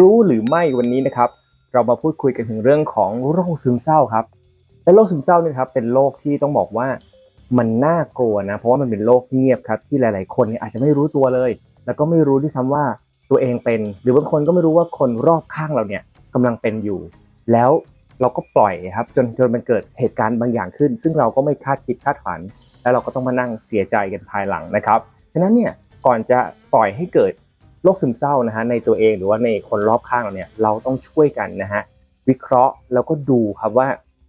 รู้หรือไม่วันนี้นะครับ เรามาพูดคุยกันถึงเรื่องของโรคซึมเศร้าครับและโรคซึมเศร้าเนี่ยครับเป็นโรคที่ต้องบอกว่ามันน่ากลัวนะเพราะว่ามันเป็นโรคเงียบครับที่หลาย ๆ คนเนี่ยอาจจะไม่รู้ตัวเลย แล้วก็ไม่รู้ด้วยซ้ำว่าตัวเองเป็น หรือบางคนก็ไม่รู้ว่าคนรอบข้างเราเนี่ยกำลังเป็นอยู่ แล้วเราก็ปล่อยครับจนจนมันเกิดเหตุการณ์บางอย่างขึ้น ซึ่งเราก็ไม่คาดคิดคาดฝัน แล้วเราก็ต้องมานั่งเสียใจกันภายหลังนะครับฉะนั้นเนี่ยก่อนจะปล่อยให้เกิด โรคซึมเศร้านะฮะในตัวเองหรือว่าในคนรอบข้างเราเนี่ยเราต้องช่วยกันนะฮะวิเคราะห์แล้วก็ดูครับว่า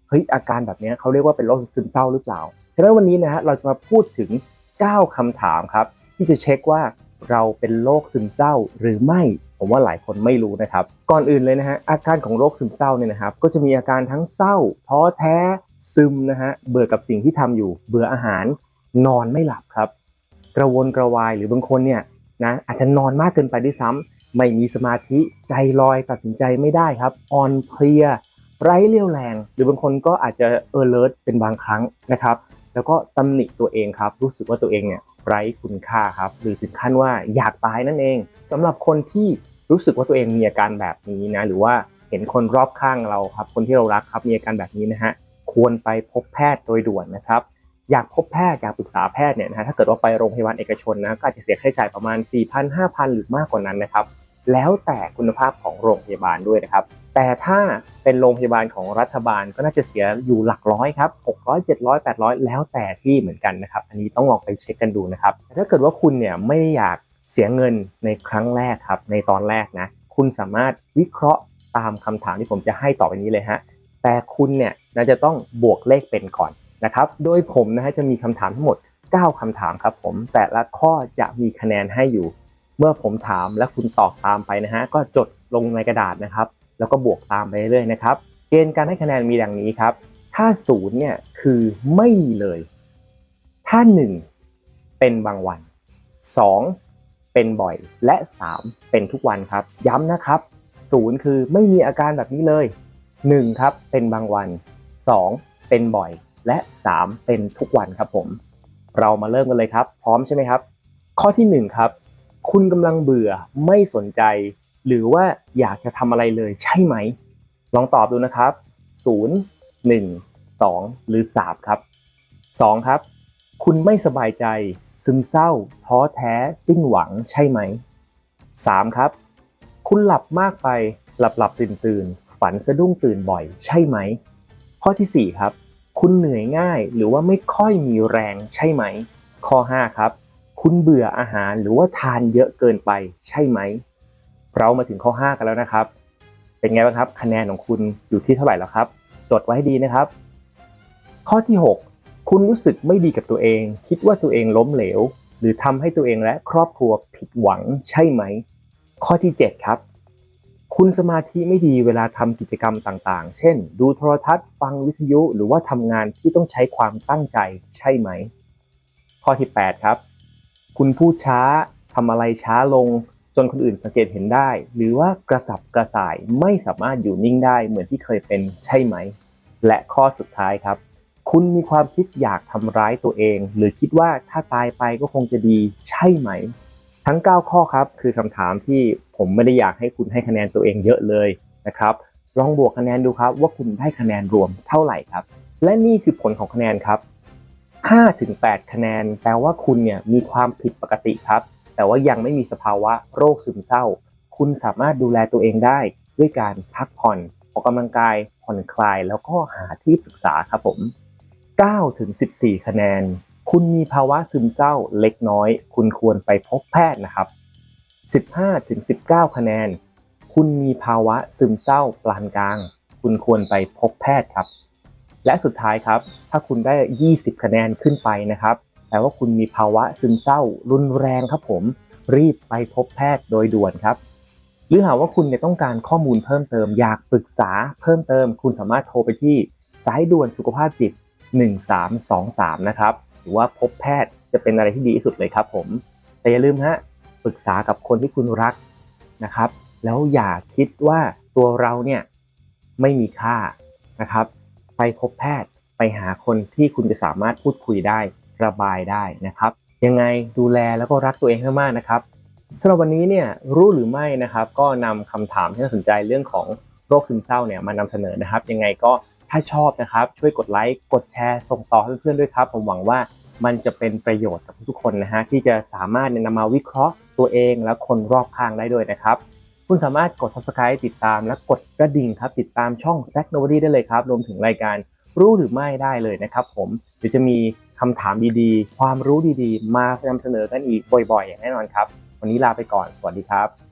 เฮ้ยอาการแบบนี้เขาเรียกว่าเป็นโรคซึมเศร้าหรือเปล่าฉะนั้นวันนี้นะฮะเราจะมาพูดถึง 9คำถามครับ ที่จะเช็คว่าเราเป็นโรคซึมเศร้าหรือไม่ผมว่าหลายคนไม่รู้นะครับ ก่อนอื่นเลยนะฮะอาการของโรคซึมเศร้าเนี่ยนะครับ ก็จะมีอาการทั้งเศร้าท้อแท้ซึมนะฮะเบื่อกับสิ่งที่ทำอยู่ เบื่ออาหารนอนไม่หลับครับ กระวนกระวายหรือบางคนเนี่ย นะอาจจะนอนมากเกินไปด้วยซ้ำไม่มีสมาธิใจลอยตัดสินใจไม่ได้ครับอ่อนเพลียไร้เรี่ยวแรง หรือบางคนก็อาจจะเออเลิร์เป็นบางครั้งนะครับ แล้วก็ตำหนิตัวเองครับ รู้สึกว่าตัวเองเนี่ยไร้คุณค่าครับหรือถึงขั้นว่าอยากตายนั่นเองสำหรับคนที่รู้สึกว่าตัวเองมีอาการแบบนี้นะหรือว่าเห็นคนรอบข้างเราครับ คนที่เรารักครับมีอาการแบบนี้นะฮะควรไปพบแพทย์โดยด่วนนะครับ อยากพบแพทย์อยากปรึกษาแพทย์เนี่ยนะฮะถ้าเกิดว่าไปโรงพยาบาลเอกชนนะก็อาจจะเสียค่าใช้จ่ายประมาณ 4,000 5,000 หรือมากกว่านั้นนะครับแล้วแต่คุณภาพของโรงพยาบาลด้วยนะครับ แต่ถ้าเป็นโรงพยาบาลของรัฐบาลก็น่าจะเสียอยู่หลักร้อยครับ600 700 800 แล้วแต่ที่เหมือนกันนะครับ อันนี้ต้องลองไปเช็คกันดูนะครับแต่ถ้าเกิดว่าคุณเนี่ยไม่อยากเสียเงินในครั้งแรกครับในตอนแรกนะคุณสามารถวิเคราะห์ตามคำถามที่ผมจะให้ต่อไปนี้เลยฮะแต่คุณเนี่ยน่าจะต้องบวกเลขเป็นก่อน นะครับ โดยผมนะฮะจะมีคำถามทั้งหมด 9คำถามครับผมแต่ละข้อจะมีคะแนนให้อยู่ เมื่อผมถามและคุณตอบตามไปนะฮะก็จดลงในกระดาษนะครับ แล้วก็บวกตามไปเรื่อยๆนะครับเกณฑ์การให้คะแนนมีดังนี้ครับ ถ้าศูนย์เนี่ยคือไม่มีเลย ถ้า 1 เป็นบางวัน 2 เป็นบ่อยและ 3 เป็นทุกวันครับ ย้ำนะครับศูนย์คือไม่มีอาการแบบนี้เลย 1 ครับเป็นบางวัน 2 เป็นบ่อย และ 3 เป็นทุกวันครับผม เรามาเริ่มกันเลยครับ พร้อมใช่ไหมครับ ข้อที่ 1 ครับ คุณกำลังเบื่อไม่สนใจ หรือว่าอยากจะทำอะไรเลยใช่ไหม ลองตอบดูนะครับ 0 1 2 หรือ 3 ครับ 2 ครับ คุณไม่สบายใจ ซึมเศร้า ท้อแท้ สิ้นหวังใช่ไหม 3 ครับ คุณหลับมากไปหลับหลับตื่นตื่นฝันสะดุ้งตื่นบ่อยใช่ไหม ข้อที่ 4 ครับ คุณเหนื่อยง่ายหรือว่าไม่ค่อยมีแรงใช่ไหม ข้อ 5 ครับ คุณเบื่ออาหารหรือว่าทานเยอะเกินไปใช่ไหม เรามาถึงข้อ 5 กันแล้วนะครับ เป็นไงบ้างครับ คะแนนของคุณอยู่ที่เท่าไหร่แล้วครับ จดไว้ให้ดีนะครับ ข้อที่ 6 คุณรู้สึกไม่ดีกับตัวเอง คิดว่าตัวเองล้มเหลว หรือทำให้ตัวเองและครอบครัวผิดหวังใช่ไหม ข้อที่ 7 ครับ คุณสมาธิไม่ดีเวลาทำกิจกรรมต่างๆ เช่น ดูโทรทัศน์ ฟังวิทยุ หรือว่าทำงานที่ต้องใช้ความตั้งใจใช่ไหม ข้อที่ 8 ครับ คุณพูดช้าทำอะไรช้าลง จนคนอื่นสังเกตเห็นได้ หรือว่ากระสับกระส่ายไม่สามารถอยู่นิ่งได้เหมือนที่เคยเป็นใช่ไหม และข้อสุดท้ายครับ คุณมีความคิดอยากทำร้ายตัวเอง หรือคิดว่าถ้าตายไปก็คงจะดีใช่ไหม ทั้ง 9 ข้อครับ คือคำถามที่ ผมไม่ได้อยากให้คุณให้คะแนนตัวเองเยอะเลยนะครับ ลองบวกคะแนนดูครับว่าคุณได้คะแนนรวมเท่าไหร่ครับ และนี่คือผลของคะแนนครับ5-8คะแนนแปลว่าคุณเนี่ยมีความผิดปกติครับ แต่ว่ายังไม่มีสภาวะโรคซึมเศร้า คุณสามารถดูแลตัวเองได้ด้วยการพักผ่อนออกกำลังกายผ่อนคลายแล้วก็หาที่ปรึกษาครับผม9ถึง14 คะแนน คุณมีภาวะซึมเศร้าเล็กน้อย คุณควรไปพบแพทย์นะครับ 15ถึง19 คะแนน คุณมีภาวะซึมเศร้าปานกลาง คุณควรไปพบแพทย์ครับ และสุดท้ายครับ ถ้าคุณได้ 20 คะแนนขึ้นไปนะครับแปลว่าคุณมีภาวะซึมเศร้า รุนแรงครับผม รีบไปพบแพทย์โดยด่วนครับ หรือหากว่าคุณเนี่ยต้องการข้อมูลเพิ่มเติม อยากปรึกษาเพิ่มเติม คุณสามารถโทรไปที่สายด่วนสุขภาพจิต 1323 นะครับ หรือว่าพบแพทย์จะเป็นอะไรที่ดีที่สุดเลยครับผม แต่อย่าลืมฮะ ปรึกษากับคนที่คุณรักนะครับ แล้วอย่าคิดว่าตัวเราเนี่ยไม่มีค่านะครับ ไปพบแพทย์ไปหาคนที่คุณจะสามารถพูดคุยได้ระบายได้นะครับ ยังไงดูแลแล้วก็รักตัวเองให้มากนะครับสำหรับวันนี้เนี่ยรู้หรือไม่นะครับ ก็นำคำถามที่น่าสนใจเรื่องของโรคซึมเศร้าเนี่ยมานำเสนอนะครับ ยังไงก็ถ้าชอบนะครับ ช่วยกดไลค์กดแชร์ส่งต่อให้เพื่อนๆด้วยครับ ผมหวังว่า มันจะเป็นประโยชน์กับทุกๆคนนะฮะที่จะสามารถนำมาวิเคราะห์ตัวเองและคนรอบข้างได้ด้วยนะครับ คุณสามารถกด subscribe ติดตามและกดกระดิ่งครับ ติดตามช่อง z a c k n o v a d y ได้เลยครับ รวมถึงรายการรู้หรือไม่ได้เลยนะครับผมเดี๋ยวจะมีคำถามดีๆ ความรู้ดีๆ มานำเสนอกันอีกบ่อยๆ อย่างแน่นอนครับ วันนี้ลาไปก่อน สวัสดีครับ